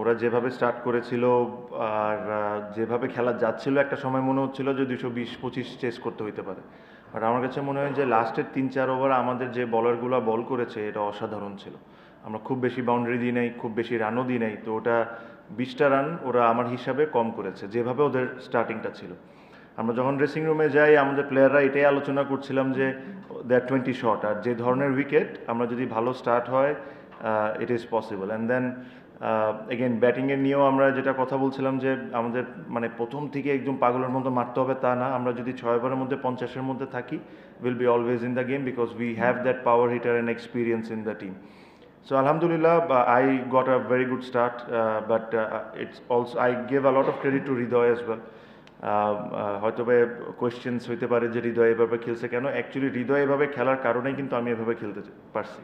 ওরা যেভাবে স্টার্ট করেছিল আর যেভাবে খেলা যাচ্ছিল, একটা সময় মনে হচ্ছিল যে দুশো বিশ, পঁচিশ চেস করতে হইতে পারে। বাট আমার কাছে মনে হয় যে লাস্টের তিন, চার ওভার আমাদের যে বলারগুলো বল করেছে, এটা অসাধারণ ছিল। আমরা খুব বেশি বাউন্ডারি দিই নাই, খুব বেশি রানও দিই নাই, তো ওটা বিশটা রান ওরা আমার হিসাবে কম করেছে, যেভাবে ওদের স্টার্টিংটা ছিল। আমরা যখন ড্রেসিং রুমে যাই, আমাদের প্লেয়াররা এটাই আলোচনা করছিলাম যে দ্যাট টোয়েন্টি শট আর যে ধরনের উইকেট আমরা যদি ভালো স্টার্ট হয় it is possible and then again ব্যাটিংয়ের নিয়েও আমরা যেটা কথা বলছিলাম যে আমাদের মানে প্রথম থেকে একদম পাগলের মতো মারতে হবে তা না। আমরা যদি ছয় ওভারের মধ্যে পঞ্চাশের মধ্যে থাকি will be always in the game because we have that power hitter and experience in the team so Alhamdulillah, uh, I got very good start but uh, but I gave of credit to Hridoy as well. Uh, uh, হয়তো বা questions হইতে পারে যে হৃদয় এভাবে খেলছে কেন। Actually হৃদয় এভাবে খেলার কারণেই কিন্তু আমি এভাবে খেলতে পারছি।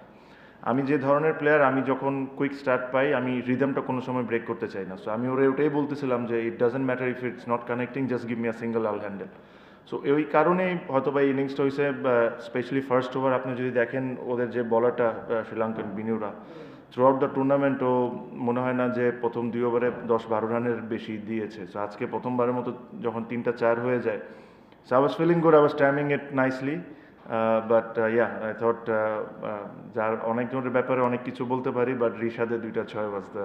আমি যে ধরনের প্লেয়ার আমি যখন কুইক স্টার্ট পাই, আমি রিদমটা কোনো সময় ব্রেক করতে চাই না। সো আমি ওরে ওটাই বলতেছিলাম যে it doesn't matter if it's not connecting just give me a single all handle so ওই কারণেই হয়তো বা ইনিংসটা হয়েছে স্পেশালি ফার্স্ট ওভার আপনি যদি দেখেন, ওদের যে বলারটা Sri Lankan বিনিউরা throughout the tournament ও মনে হয় না যে প্রথম দুই ওভারে দশ বারো রানের বেশি দিয়েছে। সো আজকে প্রথমবারের মতো যখন তিনটা চার হয়ে যায় so I was feeling good I was timing it nicely but yeah I thought যার অনেকজনের ব্যাপারে অনেক কিছু বলতে পারি বাট রিশাদের দুইটা ছয় বাজতে